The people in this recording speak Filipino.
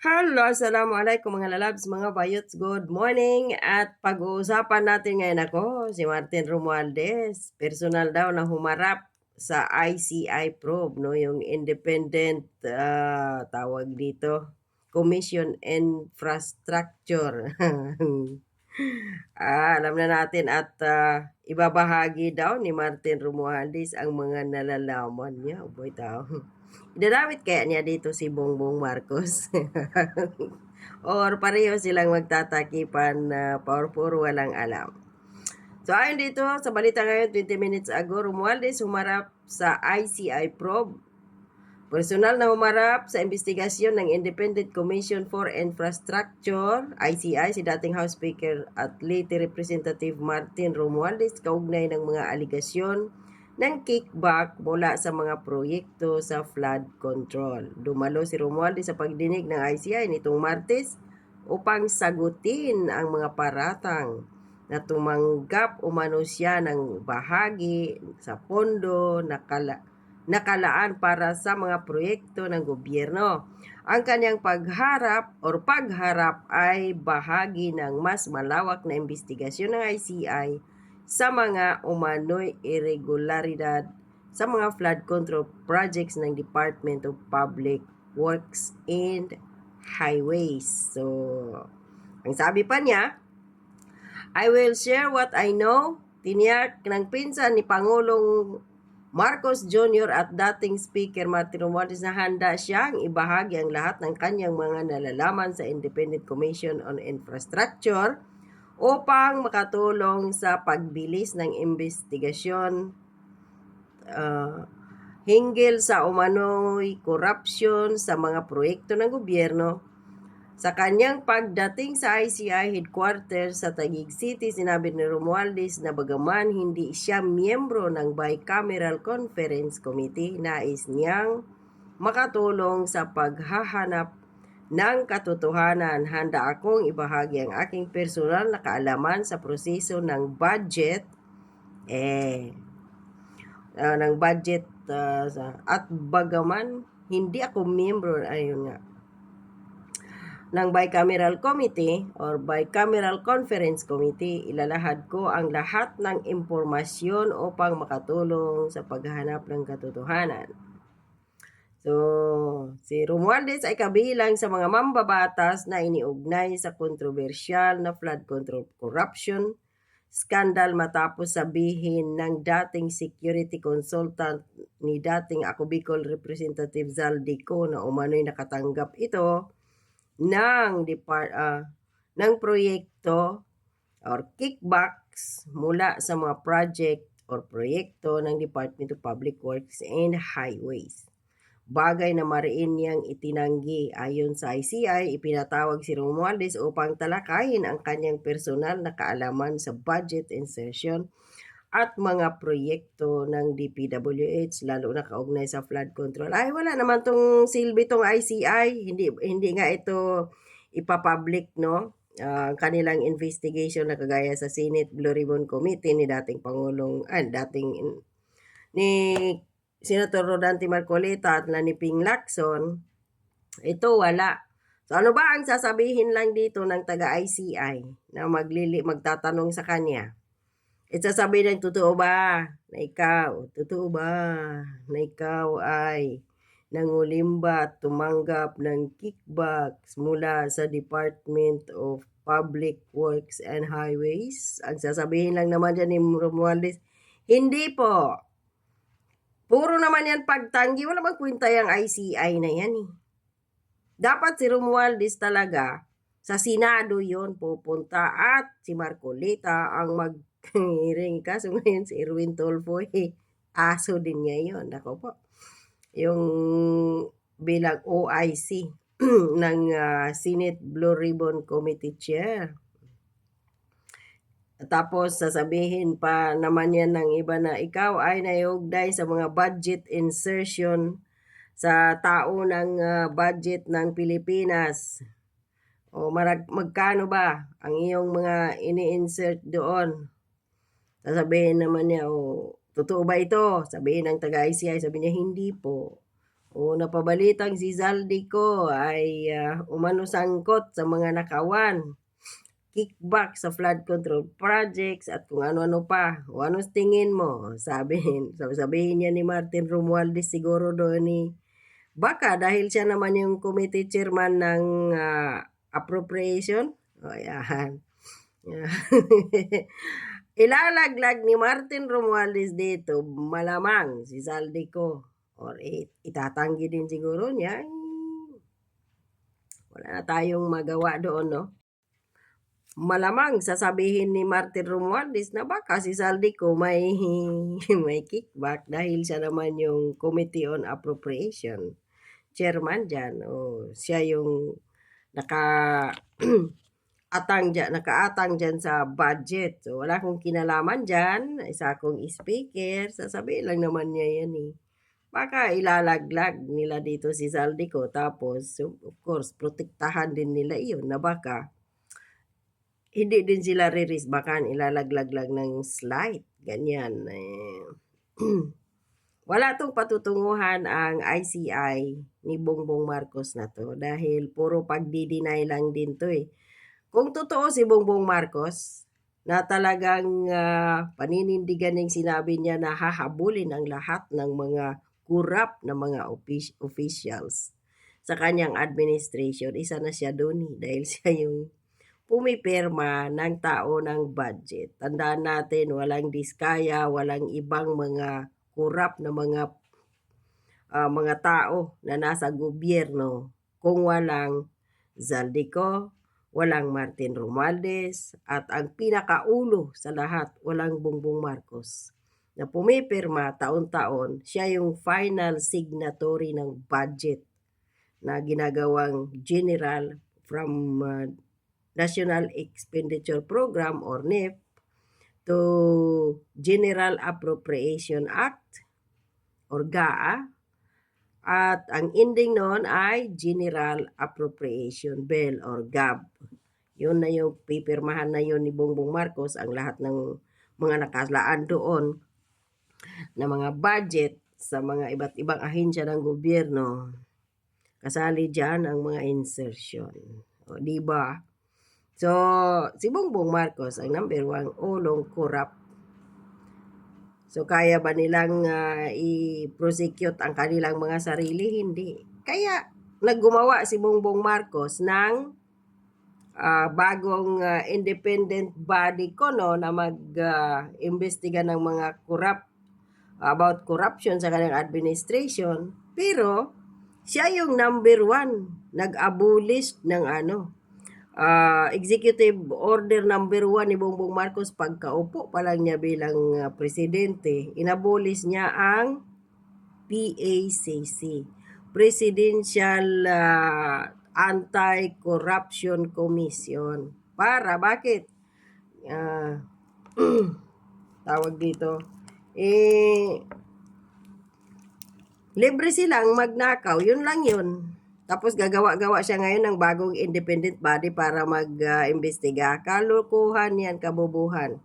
Hello, assalamualaikum mga lalabs, mga bayots, good morning. At pag-uusapan natin ngayon ako, si Martin Romualdez, personal daw na humarap sa ICI probe, no, yung independent ah, tawag dito, Commission Infrastructure. ah, alam na natin at ah, ibabahagi daw ni Martin Romualdez ang mga nalalaman niya. Oh, boy, tao. Idadamit kaya niya dito si Bongbong Marcos? Or pareho silang magtatakipan na uh, puro walang alam. So ayon dito sa balita ngayon 20 minutes ago, Romualdez humarap sa ICI probe. Personal na humarap sa investigasyon ng Independent Commission for Infrastructure, ICI, si dating House Speaker at late Representative Martin Romualdez kaugnay ng mga aligasyon ng kickback mula sa mga proyekto sa flood control. Dumalo si Romualdez sa pagdinig ng ICI nitong Martes upang sagutin ang mga paratang na tumanggap umano siya ng bahagi sa pondo na kala, nakalaan para sa mga proyekto ng gobyerno. Ang kanyang pagharap or pagharap ay bahagi ng mas malawak na investigasyon ng ICI sa mga umano'y irregularidad sa mga flood control projects ng Department of Public Works and Highways. So, ang sabi pa niya, I will share what I know. Tiniyak ng pinsan ni Pangulong Marcos Jr. at dating Speaker Martin Romualdez na handa siyang ibahagi ang lahat ng kanyang mga nalalaman sa Independent Commission on Infrastructure upang makatulong sa pagbilis ng investigasyon uh, hinggil sa umano'y korupsyon sa mga proyekto ng gobyerno. Sa kanyang pagdating sa ICI headquarters sa Taguig City, sinabi ni Romualdez na bagaman hindi siya miyembro ng Bicameral Conference Committee, nais niyang makatulong sa paghahanap ng katotohanan, handa akong ibahagi ang aking personal na kaalaman sa proseso ng budget eh uh, ng budget uh, at bagaman hindi ako miyembro ayun nga ng bicameral committee or bicameral conference committee ilalahad ko ang lahat ng impormasyon upang makatulong sa paghahanap ng katotohanan So, si Romualdez ay kabilang sa mga mambabatas na iniugnay sa kontrobersyal na flood control corruption scandal matapos sabihin ng dating security consultant ni dating Ako Bicol Representative Zaldico na umano'y nakatanggap ito ng depart uh, ng proyekto or kickbacks mula sa mga project or proyekto ng Department of Public Works and Highways bagay na mariin niyang itinanggi. Ayon sa ICI, ipinatawag si Romualdez upang talakayin ang kanyang personal na kaalaman sa budget insertion at mga proyekto ng DPWH lalo na kaugnay sa flood control. Ay wala naman tong silbi tong ICI, hindi hindi nga ito ipapublic no. Uh, kanilang investigation na kagaya sa Senate Blue Ribbon Committee ni dating Pangulong, ah, dating ni Senator Rodante Marcoleta at Laniping Lacson, ito wala. So ano ba ang sasabihin lang dito ng taga-ICI na maglili, magtatanong sa kanya? At sasabihin ng totoo ba na ikaw, totoo ba na ikaw ay nangulimba at tumanggap ng kickbacks mula sa Department of Public Works and Highways? Ang sasabihin lang naman dyan ni Romualdez, hindi po. Puro naman yan pagtanggi. Wala bang kwenta yung ICI na yan eh. Dapat si Romualdez talaga sa Senado yon pupunta at si Marcolita ang mag-hearing. Kaso ngayon si Erwin Tolfo eh, aso din niya yun. Ako po. Yung bilang OIC ng uh, Senate Blue Ribbon Committee Chair. Tapos sasabihin pa naman yan ng iba na ikaw ay naiugday sa mga budget insertion sa tao ng uh, budget ng Pilipinas. O marag, magkano ba ang iyong mga ini-insert doon? Sasabihin naman niya, o totoo ba ito? Sabihin ng taga-ICI, sabi niya, hindi po. O napabalitang si Zaldico ay ah, umano sangkot sa mga nakawan, kickback sa flood control projects at kung ano-ano pa. O anong tingin mo? Sabihin, sabihin niya ni Martin Romualdez siguro doon ni baka dahil siya naman yung committee chairman ng ah, appropriation. O yan. Ilalaglag ni Martin Romualdez dito, malamang si Zaldico or it, itatanggi din siguro niya. Wala na tayong magawa doon, no? Malamang sasabihin ni Martin Romualdez na baka si Zaldico may, may kickback dahil siya naman yung Committee on Appropriation. Chairman dyan. O, siya yung naka atang dyan, nakaatang dyan sa budget. So, wala akong kinalaman dyan. Isa akong speaker. Sasabihin lang naman niya yan eh. Baka ilalaglag nila dito si Zaldico. Tapos, of course, protektahan din nila iyon na baka hindi din sila riris. Baka ilalaglag lang ng slight. Ganyan. Eh. Wala tong patutunguhan ang ICI ni Bongbong Marcos na to dahil puro pagdi-deny lang din to eh. Kung totoo si Bongbong Marcos na talagang ah, paninindigan ng sinabi niya na hahabulin ang lahat ng mga kurap na mga offic- officials sa kanyang administration, isa na siya doon eh, dahil siya yung pumipirma ng tao ng budget. Tandaan natin, walang diskaya, walang ibang mga kurap na mga ah, mga tao na nasa gobyerno kung walang Zaldico, walang Martin Romualdez, at ang pinakaulo sa lahat, walang Bongbong Marcos na pumipirma taon-taon, siya yung final signatory ng budget na ginagawang general from uh, National Expenditure Program or NEP to General Appropriation Act or GAA at ang ending noon ay General Appropriation Bill or GAB. Yun na yung pipirmahan na yun ni Bongbong Marcos ang lahat ng mga nakalaan doon na mga budget sa mga iba't ibang ahensya ng gobyerno. Kasali dyan ang mga insertion. O, di ba? So, si Bongbong Marcos ang number one ulong korap. So, kaya ba nilang ah, i-prosecute ang kanilang mga sarili? Hindi. Kaya, naggumawa si Bongbong Marcos ng ah, bagong ah, independent body ko no na mag-imbestiga ng mga corrupt about corruption sa kanyang administration. Pero, siya yung number one nag-abolish ng ano, ah, executive order number one ni Bongbong Marcos pagkaupo pa lang niya bilang ah, presidente, inabolish niya ang PACC, Presidential ah, Anti-Corruption Commission. Para, bakit? Ah, tawag dito, eh, libre silang magnakaw, yun lang yun. Tapos gagawa-gawa siya ngayon ng bagong independent body para mag-imbestiga. Kalukuhan yan, kabubuhan.